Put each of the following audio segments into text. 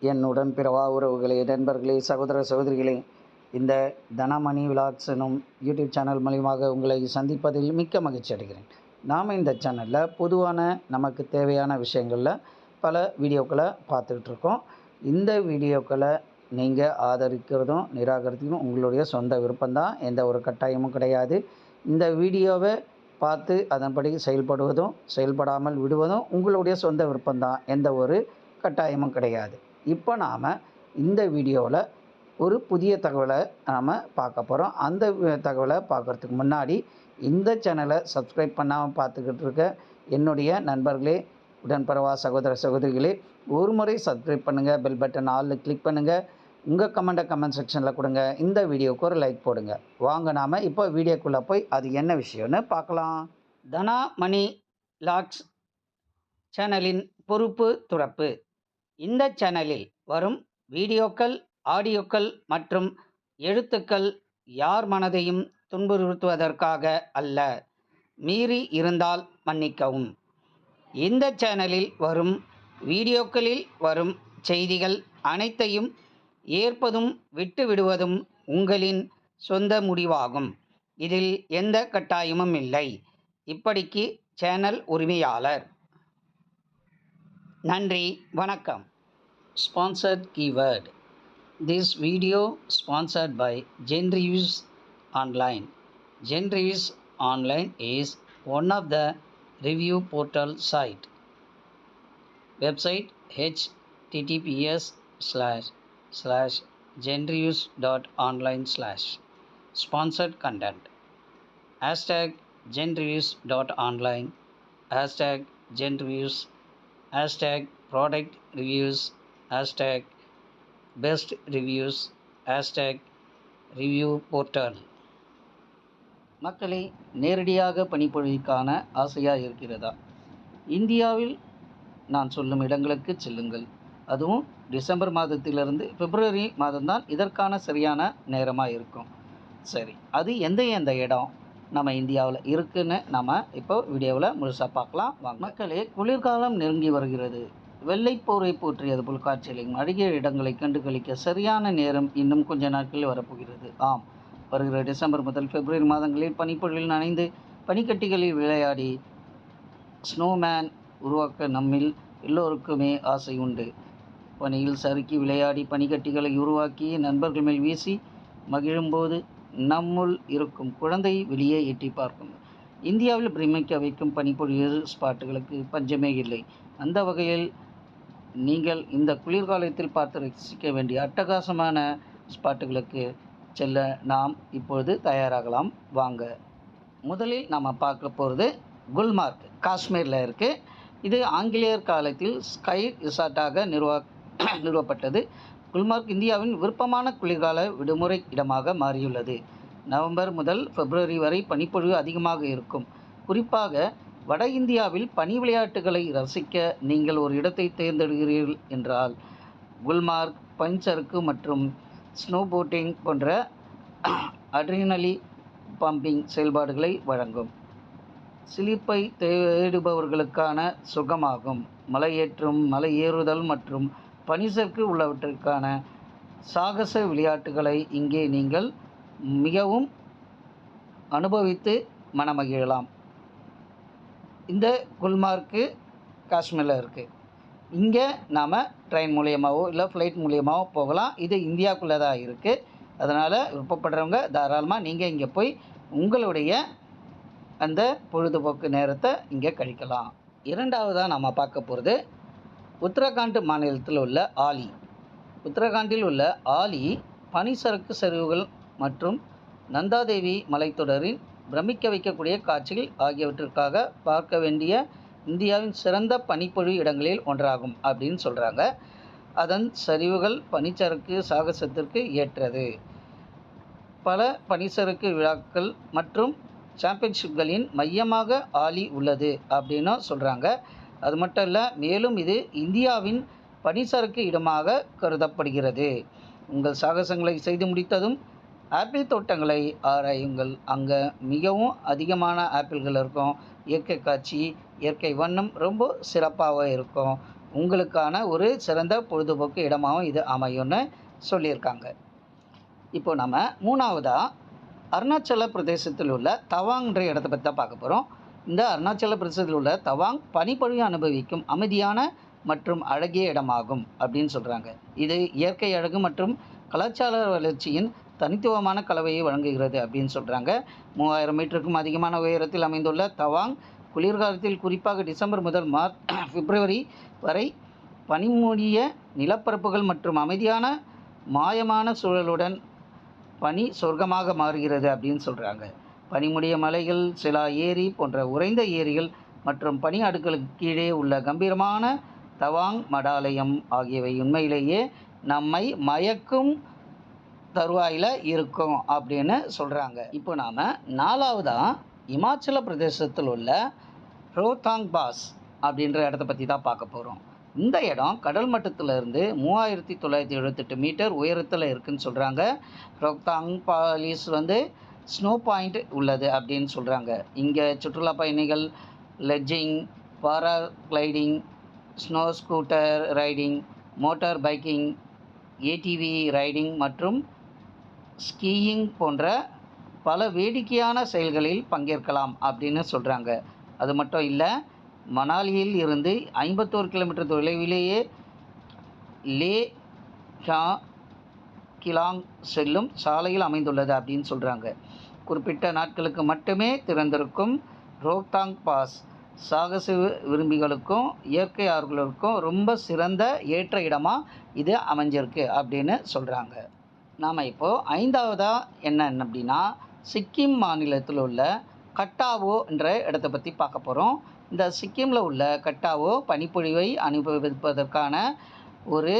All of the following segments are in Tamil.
என் உடன்பிறவா உறவுகளே நண்பர்களே சகோதர சகோதரிகளே இந்த தனமணி விலாக்ஸ் எனும் யூடியூப் சேனல் மூலியமாக உங்களை சந்திப்பதில் மிக்க மகிழ்ச்சி அடைகிறேன். நாம் இந்த சேனலில் பொதுவான நமக்கு தேவையான விஷயங்களில் பல வீடியோக்களை பார்த்துக்கிட்டு இருக்கோம். இந்த வீடியோக்களை நீங்கள் ஆதரிக்கிறதும் நிராகரிக்கிறதும் உங்களுடைய சொந்த விருப்பம்தான். எந்த ஒரு கட்டாயமும் கிடையாது. இந்த வீடியோவை பார்த்து அதன்படி செயல்படுவதும் செயல்படாமல் விடுவதும் உங்களுடைய சொந்த விருப்பம்தான். எந்த ஒரு கட்டாயமும் கிடையாது. இப்போ நாம் இந்த வீடியோவில் ஒரு புதிய தகவலை நாம் பார்க்க போகிறோம் அந்த தகவலை பார்க்குறதுக்கு முன்னாடி இந்த சேனலை சப்ஸ்கிரைப் பண்ணாமல் பார்த்துக்கிட்டு இருக்க என்னுடைய நண்பர்களே உடன்பரவா சகோதர சகோதரிகளே ஒரு முறை சப்ஸ்கிரைப் பண்ணுங்கள் பெல் பட்டன் ஆலில் கிளிக் பண்ணுங்கள் உங்கள் கமெண்ட்டை கமெண்ட் செக்ஷனில் கொடுங்க இந்த வீடியோவுக்கு ஒரு லைக் போடுங்க. வாங்க நாம் இப்போ வீடியோக்குள்ளே போய் அது என்ன விஷயம்னு பார்க்கலாம். தனா மணி லாக்ஸ் சேனலின் பொறுப்பு துறப்பு. இந்த சேனலில் வரும் வீடியோக்கள் ஆடியோக்கள் மற்றும் எழுத்துக்கள் யார் மனதையும் துன்புறுத்துவதற்காக அல்ல மீறி இருந்தால் மன்னிக்கவும். இந்த சேனலில் வரும் வீடியோக்களில் வரும் செய்திகள் அனைத்தையும் ஏற்பதும் விட்டுவிடுவதும் உங்களின் சொந்த முடிவாகும். இதில் எந்த கட்டாயமும் இல்லை. இப்படிக்கு சேனல் உரிமையாளர் நன்றி வணக்கம் sponsored keyword this video sponsored by Zen reviews online Zen reviews online is one of the review portal site website https slash slash genreviews dot online slash sponsored content hashtag genreviews dot online hashtag genreviews hashtag product reviews hashtag best reviews hashtag review portal மக்களை நேரடியாக பணிபுரிக்கான ஆசையாக இருக்கிறதா? இந்தியாவில் நான் சொல்லும் இடங்களுக்கு செல்லுங்கள். அதுவும் டிசம்பர் மாதத்திலிருந்து பிப்ரவரி மாதம்தான் இதற்கான சரியான நேரமாக இருக்கும். சரி அது எந்த எந்த இடம்? நம்ம இந்தியாவில் இருக்குன்னு நம்ம இப்போ வீடியோவில் முழுசாக பார்க்கலாம். வாங்க. மக்களே குளிர்காலம் நெருங்கி வருகிறது. வெள்ளைப்போரை போற்றியது போல் காட்சியளிக்கும் அழகிய இடங்களை கண்டுகளிக்க சரியான நேரம் இன்னும் கொஞ்ச நாட்களில் வரப்போகிறது. ஆம் வருகிற டிசம்பர் முதல் பிப்ரவரி மாதங்களில் பனிப்பொழில் நனைந்து பனிக்கட்டிகளில் விளையாடி ஸ்னோமேன் உருவாக்க நம்மில் எல்லோருக்குமே ஆசை உண்டு. பனியில் சறுக்கி விளையாடி பனிக்கட்டிகளை உருவாக்கி நண்பர்கள் மேல் வீசி மகிழும்போது நம்முள் இருக்கும் குழந்தை வெளியே எட்டி பார்க்கும். இந்தியாவில் பிரமிக்க வைக்கும் பனிப்பொழிவு ஸ்பாட்டுகளுக்கு பஞ்சமே இல்லை. அந்த வகையில் நீங்கள் இந்த குளிர்காலத்தில் பார்த்து ரசிக்க வேண்டிய அட்டகாசமான ஸ்பாட்டுகளுக்கு செல்ல நாம் இப்பொழுது தயாராகலாம். வாங்க. முதலில் நாம் பார்க்க போகிறது குல்மார்க் காஷ்மீரில் இருக்குது இது ஆங்கிலேயர் காலத்தில் ஸ்கை ரிசார்ட்டாக நிறுவ நிறுவப்பட்டது. குல்மார்க் இந்தியாவின் விருப்பமான குளிர்கால விடுமுறை இடமாக மாறியுள்ளது. நவம்பர் முதல் பிப்ரவரி வரை பனிப்பொழிவு அதிகமாக இருக்கும். குறிப்பாக வட இந்தியாவில் பனி விளையாட்டுகளை ரசிக்க நீங்கள் ஒரு இடத்தை தேர்ந்தெடுக்கிறீர்கள் என்றால் குல்மார்க் பஞ்சருக்கு மற்றும் ஸ்னோ போட்டிங் போன்ற அட்ரினலி பம்பிங் செயல்பாடுகளை வழங்கும். சிலிப்பை தேடுபவர்களுக்கான சுகமாகும். மலையேற்றம் மலை ஏறுதல் மற்றும் பனிசர்க்கு உள்ளவற்றிற்கான சாகச விளையாட்டுகளை இங்கே நீங்கள் மிகவும் அனுபவித்து மனமகிழலாம். இந்த குல்மார்க்கு காஷ்மீரில் இருக்குது இங்கே நாம் ட்ரெயின் மூலியமாகவோ இல்லை ஃப்ளைட் மூலியமாகவோ போகலாம். இது இந்தியாவுக்குள்ளே தான் இருக்குது அதனால் விருப்பப்படுறவங்க தாராளமாக நீங்கள் இங்கே போய் உங்களுடைய அந்த பொழுதுபோக்கு நேரத்தை இங்கே கழிக்கலாம். இரண்டாவதாக நம்ம பார்க்க போகிறது உத்தரகாண்ட் மாநிலத்தில் உள்ள ஆலி. உத்தரகாண்டில் உள்ள ஆலி பனிசரக்கு சரிவுகள் மற்றும் நந்தாதேவி மலைத்தொடரின் பிரமிக்க வைக்கக்கூடிய காட்சிகள் ஆகியவற்றிற்காக பார்க்க வேண்டிய இந்தியாவின் சிறந்த பனிப்பொழிவு இடங்களில் ஒன்றாகும் அப்படின்னு சொல்கிறாங்க அதன் சரிவுகள் பனிச்சரக்கு சாகசத்திற்கு ஏற்றது. பல பனிச்சரக்கு விழாக்கள் மற்றும் சாம்பியன்ஷிப்களின் மையமாக ஆலி உள்ளது அப்படின்னும் சொல்கிறாங்க அது மட்டும் இல்லை மேலும் இது இந்தியாவின் பனிசறுக்கு இடமாக கருதப்படுகிறது. உங்கள் சாகசங்களை செய்து முடித்ததும் ஆப்பிள் தோட்டங்களை ஆராயுங்கள். அங்கே மிகவும் அதிகமான ஆப்பிள்கள் இருக்கும். இயற்கை காட்சி இயற்கை வண்ணம் ரொம்ப சிறப்பாக இருக்கும். உங்களுக்கான ஒரு சிறந்த பொழுதுபோக்கு இடமாகவும் இது அமையும்னு சொல்லியிருக்காங்க. இப்போ நம்ம மூணாவதாக அருணாச்சல பிரதேசத்தில் உள்ள தவாங்ன்ற இடத்த பற்றி தான் பார்க்க போகிறோம் இந்த அருணாச்சல பிரதேசத்தில் உள்ள தவாங் பனிப்பொழிவு அனுபவிக்கும் அமைதியான மற்றும் அழகிய இடமாகும் அப்படின்னு சொல்கிறாங்க இது இயற்கை அழகு மற்றும் கலாச்சார வளர்ச்சியின் தனித்துவமான கலவையை வழங்குகிறது அப்படின்னு சொல்கிறாங்க மூவாயிரம் மீட்டருக்கும் அதிகமான உயரத்தில் அமைந்துள்ள தவாங் குளிர்காலத்தில் குறிப்பாக டிசம்பர் முதல் மார்ச் பிப்ரவரி வரை பனிமூடிய நிலப்பரப்புகள் மற்றும் அமைதியான மாயமான சூழலுடன் பனி சொர்க்கமாக மாறுகிறது அப்படின்னு சொல்கிறாங்க பனிமுடிய மலைகள் சிலா ஏரி போன்ற உறைந்த ஏரிகள் மற்றும் பனி அடுக்களுக்கு கீழே உள்ள கம்பீரமான தவாங் மடாலயம் ஆகியவை உண்மையிலேயே நம்மை மயக்கும் தருவாயில் இருக்கும் அப்படின்னு சொல்கிறாங்க இப்போ நாம் நாலாவதாக இமாச்சல பிரதேசத்தில் உள்ள ரோத்தாங் பாஸ் அப்படின்ற இடத்த பற்றி தான் பார்க்க போகிறோம் இந்த இடம் கடல் மட்டத்திலிருந்து மூவாயிரத்தி தொள்ளாயிரத்தி எழுபத்தெட்டு மீட்டர் உயரத்தில் இருக்குதுன்னு சொல்கிறாங்க ரோக்தாங் பாலிஸ் வந்து ஸ்னோ பாயிண்ட் உள்ளது அப்படின்னு சொல்கிறாங்க இங்கே சுற்றுலா பயணிகள் sledging paragliding snow scooter riding motor biking ATV riding மற்றும் ஸ்கீயிங் போன்ற பல வேடிக்கையான செயல்களில் பங்கேற்கலாம் அப்படின்னு சொல்கிறாங்க அது மட்டும் இல்லை மணாலியில் இருந்து ஐம்பத்தோரு கிலோமீட்டர் தொலைவிலேயே லே கா கிலாங் செல்லும் சாலையில் அமைந்துள்ளது அப்படின்னு சொல்கிறாங்க குறிப்பிட்ட நாட்களுக்கு மட்டுமே திறந்திருக்கும் ரோக்தாங் பாஸ் சாகச விரும்பிகளுக்கும் இயற்கை ஆர்வலருக்கும் ரொம்ப சிறந்த ஏற்ற இடமாக இது அமைஞ்சிருக்கு அப்படின்னு சொல்கிறாங்க நாம் இப்போது ஐந்தாவதாக என்ன அப்படின்னா சிக்கிம் மாநிலத்தில் உள்ள கட்டாவோ என்ற இடத்தை பற்றி பார்க்க போகிறோம் இந்த சிக்கிமில் உள்ள கட்டாவோ பனிப்பொழிவை அனுபவிப்பதற்கான ஒரு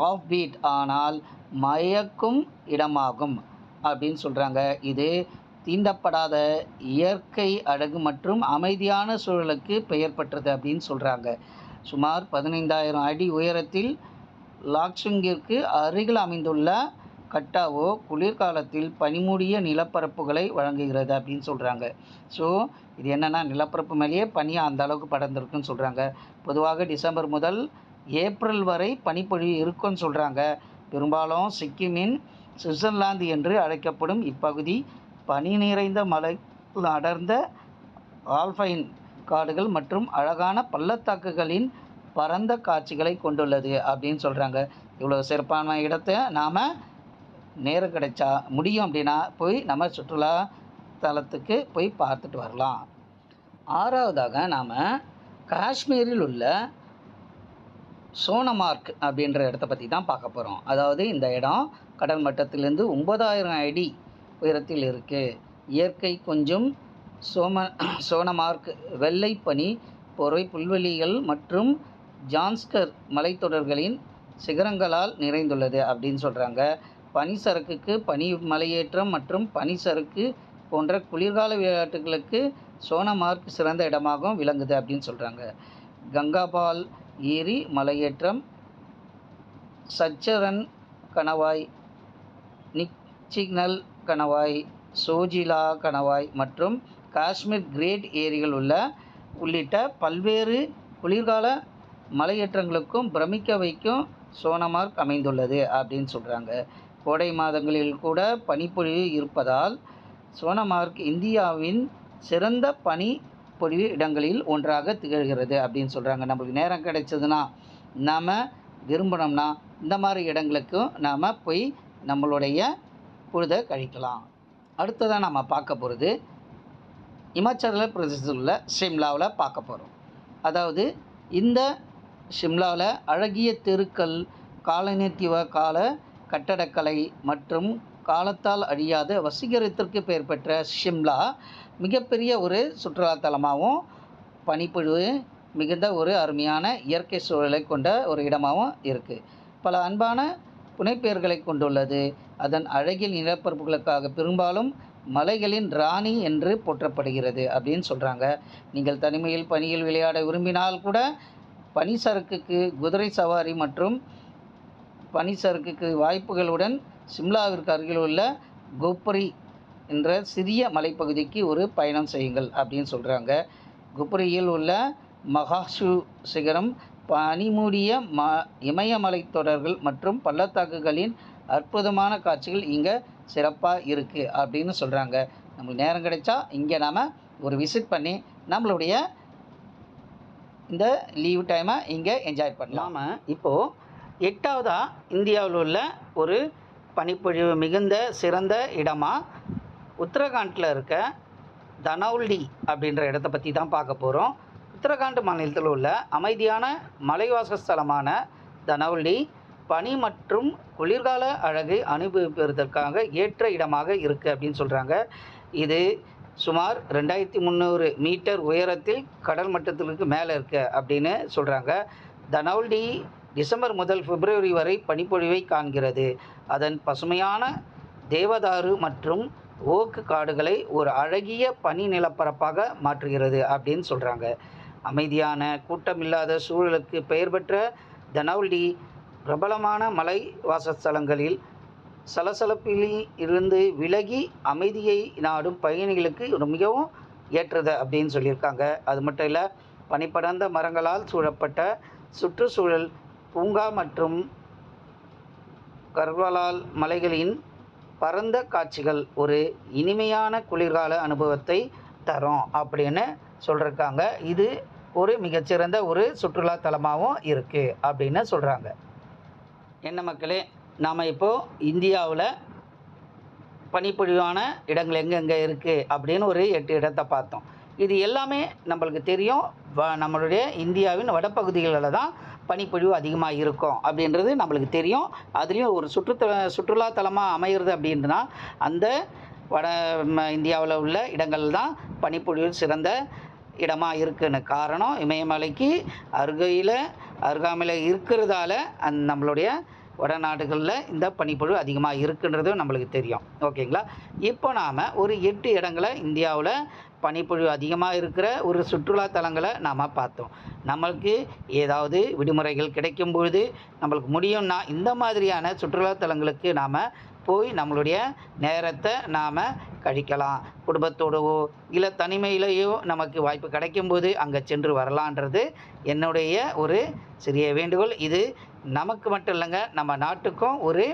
ஆஃப் பீட் ஆனால் மயக்கும் இடமாகும் அப்படின்னு சொல்கிறாங்க இது தீண்டப்படாத இயற்கை அழகு மற்றும் அமைதியான சூழலுக்கு பெயர் பெற்றது அப்படின்னு சொல்கிறாங்க சுமார் பதினைந்தாயிரம் அடி உயரத்தில் லாக்சுங்கிற்கு அருகில் அமைந்துள்ள கட்டாவோ குளிர்காலத்தில் பனிமூடிய நிலப்பரப்புகளை வழங்குகிறது அப்படின்னு சொல்கிறாங்க ஸோ இது என்னென்னா நிலப்பரப்பு மேலேயே பனி அந்த அளவுக்கு படர்ந்துருக்குன்னு சொல்கிறாங்க பொதுவாக டிசம்பர் முதல் ஏப்ரல் வரை பனிப்பொழிவு இருக்கும்னு சொல்கிறாங்க பெரும்பாலும் சிக்கிமின் சுவிட்சர்லாந்து என்று அழைக்கப்படும் இப்பகுதி பனி நிறைந்த மலை அடர்ந்த ஆல்பைன் காடுகள் மற்றும் அழகான பள்ளத்தாக்குகளின் பரந்த காட்சிகளை கொண்டுள்ளது அப்படின்னு சொல்கிறாங்க இவ்வளோ சிறப்பான இடத்தை நாம் நேரம் கிடைச்சா முடியும் அப்படின்னா போய் நம்ம சுற்றுலா தலத்துக்கு போய் பார்த்துட்டு வரலாம். ஆறாவதாக நாம் காஷ்மீரில் உள்ள சோனமார்க் அப்படின்ற இடத்த பற்றி தான் பார்க்க போகிறோம் அதாவது இந்த இடம் கடல் மட்டத்திலிருந்து ஒன்பதாயிரம் அடி உயரத்தில் இருக்குது இயற்கை கொஞ்சம் சோம சோனமார்க் வெள்ளை பனி பொறை புல்வெளிகள் மற்றும் ஜான்ஸ்கர் மலைத்தொடர்களின் சிகரங்களால் நிறைந்துள்ளது அப்படின்னு சொல்கிறாங்க பனிசறுக்குக்கு பனி மலையேற்றம் மற்றும் பனிசறுக்கு போன்ற குளிர்கால விளையாட்டுகளுக்கு சோனமார்க் சிறந்த இடமாகவும் விளங்குது அப்படின்னு சொல்கிறாங்க கங்காபால் ஏரி மலையேற்றம் சச்சரன் கணவாய் நிக்சிக்னல் கணவாய் சோஜிலா கணவாய் மற்றும் காஷ்மீர் கிரேட் ஏரிகள் உள்ள உள்ளிட்ட பல்வேறு குளிர்கால மலையேற்றங்களுக்கும் பிரமிக்க வைக்கும் சோனமார்க் அமைந்துள்ளது அப்படின்னு சொல்கிறாங்க கோடை மாதங்களில் கூட பனிப்பொழிவு இருப்பதால் சோனமார்க் இந்தியாவின் சிறந்த பனி பொழிவு இடங்களில் ஒன்றாக திகழ்கிறது அப்படின்னு சொல்கிறாங்க நம்மளுக்கு நேரம் கிடைச்சதுன்னா நாம் விரும்பினோம்னா இந்த மாதிரி இடங்களுக்கும் நாம் போய் நம்மளுடைய பொழுதை கழிக்கலாம். அடுத்ததாக நம்ம பார்க்க போகிறது இமாச்சல பிரதேசத்தில் உள்ள ஷிம்லாவில் பார்க்க போகிறோம் அதாவது இந்த ஷிம்லாவில் அழகிய தெருக்கள் காலனித்துவ கால கட்டடக்கலை மற்றும் காலத்தால் அழியாத வசீகரத்திற்கு பெயர் பெற்ற ஷிம்லா மிகப்பெரிய ஒரு சுற்றுலாத்தலமாகவும் பனிப்பொழிவு மிகுந்த ஒரு அருமையான இயற்கை சூழலை கொண்ட ஒரு இடமாகவும் இருக்குது பல அன்பான புனைப்பெயர்களை கொண்டுள்ளது. அதன் அழகில் நிலப்பரப்புகளுக்காக பெரும்பாலும் மலைகளின் ராணி என்று போற்றப்படுகிறது அப்படின்னு சொல்கிறாங்க நீங்கள் தனிமையில் பனியில் விளையாட விரும்பினால் கூட பனிசறுக்குக்கு குதிரை சவாரி மற்றும் பனிசறுக்குக்கு வாய்ப்புகளுடன் சிம்லாவிற்கு அருகில் உள்ள குப்ரி என்ற சிறிய மலைப்பகுதிக்கு ஒரு பயணம் செய்யுங்கள் அப்படின்னு சொல்கிறாங்க குப்ரியில் உள்ள மகாஷு சிகரம் பனிமூடிய ம இமயமலை தொடர்கள் மற்றும் பள்ளத்தாக்குகளின் அற்புதமான காட்சிகள் இங்கே சிறப்பாக இருக்குது அப்படின்னு சொல்கிறாங்க நமக்கு நேரம் கிடைச்சா இங்கே நாம் ஒரு விசிட் பண்ணி நம்மளுடைய இந்த லீவ் டைமை இங்கே என்ஜாய் பண்ணலாம். இப்போது எட்டாவதாக இந்தியாவில் உள்ள ஒரு பனிப்பொழிவு மிகுந்த சிறந்த இடமாக உத்தரகாண்டில் இருக்க தனௌல்டி அப்படின்ற இடத்த பற்றி தான் பார்க்க போகிறோம் உத்தரகாண்ட் மாநிலத்தில் உள்ள அமைதியான மலைவாசஸ்தலமான தனௌல்டி பனி மற்றும் குளிர்கால அழகை அனுபவிப்பதற்காக ஏற்ற இடமாக இருக்குது அப்படின்னு சொல்கிறாங்க இது சுமார் ரெண்டாயிரத்தி முந்நூறு மீட்டர் உயரத்தில் கடல் மட்டத்திற்கு மேலே இருக்குது அப்படின்னு சொல்கிறாங்க தனௌல்டி டிசம்பர் முதல் பிப்ரவரி வரை பனிப்பொழிவை காண்கிறது. அதன் பசுமையான தேவதாரு மற்றும் ஓக்கு காடுகளை ஒரு அழகிய பனி நிலப்பரப்பாக மாற்றுகிறது அப்படின்னு சொல்கிறாங்க அமைதியான கூட்டமில்லாத சூழலுக்கு பெயர் பெற்ற தனவுல்டி பிரபலமான மலை வாசஸ்தலங்களில் சலசலப்பில் இருந்து விலகி அமைதியை நாடும் பயணிகளுக்கு மிகவும் ஏற்றது அப்படின்னு சொல்லியிருக்காங்க. அது மட்டும் இல்லை பனிப்படர்ந்த மரங்களால் சூழப்பட்ட சுற்றுச்சூழல் பூங்கா மற்றும் கர்வாலால் மலைகளின் பரந்த காட்சிகள் ஒரு இனிமையான குளிர்கால அனுபவத்தை தரும் அப்படின்னு சொல்லியிருக்காங்க இது ஒரு மிகச்சிறந்த ஒரு சுற்றுலா தலமாகவும் இருக்குது அப்படின்னு சொல்கிறாங்க என்ன மக்களே நாம் இப்போது இந்தியாவில் பனிப்பொழிவான இடங்கள் எங்கெங்கே இருக்குது அப்படின்னு ஒரு எட்டு இடத்தை பார்த்தோம். இது எல்லாமே நம்மளுக்கு தெரியும். வ நம்மளுடைய இந்தியாவின் வடப்பகுதிகளில் தான் பனிப்பொழிவு அதிகமாக இருக்கும் அப்படின்றது நம்மளுக்கு தெரியும். அதுலேயும் ஒரு சுற்றுத்தல சுற்றுலாத்தலமாக அமைகிறது அப்படின்னா அந்த வட ம- இந்தியாவில் உள்ள இடங்கள் தான் பனிப்பொழிவு சிறந்த இடமாக இருக்குன்னு. காரணம் இமயமலைக்கு அருகையில் அருகாமையில் இருக்கிறதால அந் நம்மளுடைய வடநாடுகளில் இந்த பனிப்பொழிவு அதிகமாக இருக்குன்றதும் நம்மளுக்கு தெரியும். ஓகேங்களா? இப்போ நாம் ஒரு எட்டு இடங்களை இந்தியாவில் பனிப்பொழிவு அதிகமாக இருக்கிற ஒரு சுற்றுலா தலங்களை நாம் பார்த்தோம். நம்மளுக்கு ஏதாவது விடுமுறைகள் கிடைக்கும் பொழுது நம்மளுக்கு முடியும்னா இந்த மாதிரியான சுற்றுலா தலங்களுக்கு நாம் போய் நம்மளுடைய நேரத்தை நாம் கழிக்கலாம். குடும்பத்தோடவோ இல்லை தனிமையிலேயோ நமக்கு வாய்ப்பு கிடைக்கும்போது அங்கே சென்று வரலான்றது என்னுடைய ஒரு சிறிய வேண்டுகோள். இது நமக்கு மட்டும் இல்லைங்க நம்ம நாட்டுக்கும் ஒரு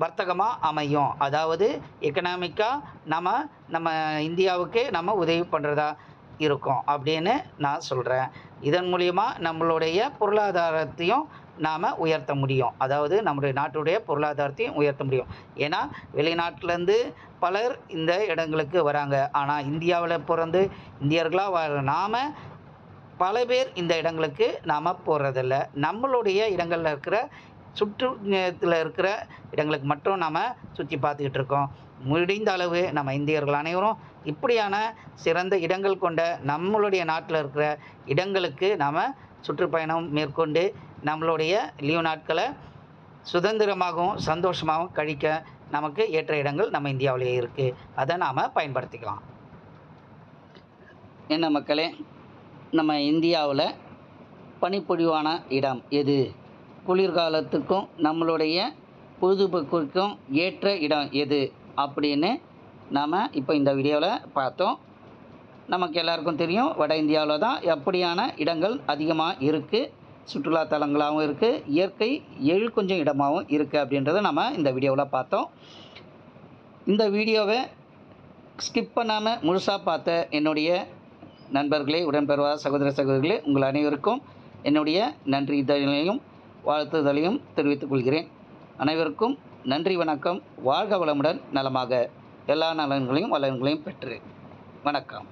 வர்த்தகமாக அமையும். அதாவது எக்கனாமிக்காக நம்ம நம்ம இந்தியாவுக்கு நம்ம உதவி பண்ணுறதா இருக்கும் அப்படின்னு நான் சொல்கிறேன் இதன் மூலிமா நம்மளுடைய பொருளாதாரத்தையும் நாம் உயர்த்த முடியும். அதாவது நம்முடைய நாட்டுடைய பொருளாதாரத்தையும் உயர்த்த முடியும். ஏன்னா வெளிநாட்டிலேருந்து பலர் இந்த இடங்களுக்கு வராங்க. ஆனால் இந்தியாவில் பிறந்து இந்தியர்களாக வர நாம் பல பேர் இந்த இடங்களுக்கு நாம் போகிறதில்ல நம்மளுடைய இடங்களில் இருக்கிற சுற்றுத்தில் இருக்கிற இடங்களுக்கு மட்டும் நாம் சுற்றி பார்த்துக்கிட்டு இருக்கோம். முடிந்த அளவு நம்ம இந்தியர்கள் அனைவரும் இப்படியான சிறந்த இடங்கள் கொண்ட நம்மளுடைய நாட்டில் இருக்கிற இடங்களுக்கு நாம் சுற்றுப்பயணம் மேற்கொண்டு நம்மளுடைய லீவு நாட்களை சுதந்திரமாகவும் சந்தோஷமாகவும் கழிக்க நமக்கு ஏற்ற இடங்கள் நம்ம இந்தியாவிலேயே இருக்குது அதை நாம் பயன்படுத்திக்கலாம். என்ன மக்களே நம்ம இந்தியாவில் பனிப்பொழிவான இடம் எது? குளிர்காலத்துக்கும் நம்மளுடைய பொழுதுபோக்குக்கும் ஏற்ற இடம் எது அப்படின்னு நாம் இப்போ இந்த வீடியோவில் பார்த்தோம். நமக்கு எல்லாருக்கும் தெரியும் வட இந்தியாவில் தான் எப்படியான இடங்கள் அதிகமாக இருக்குது சுற்றுலா தலங்களாகவும் இருக்குது இயற்கை எழு கொஞ்சம் இடமாகவும் இருக்குது அப்படின்றத நம்ம இந்த வீடியோவில் பார்த்தோம். இந்த வீடியோவை ஸ்கிப் பண்ணாமல் முழுசாக பார்த்த என்னுடைய நண்பர்களே உடன்பெறுவா சகோதர சகோதரிகளே உங்கள் அனைவருக்கும் என்னுடைய நன்றி இதழையும் வாழ்த்துதலையும் தெரிவித்துக் கொள்கிறேன். அனைவருக்கும் நன்றி வணக்கம். வாழ்க வளமுடன் நலமாக. எல்லா நலன்களையும் வளங்களையும் பெற்று. வணக்கம்.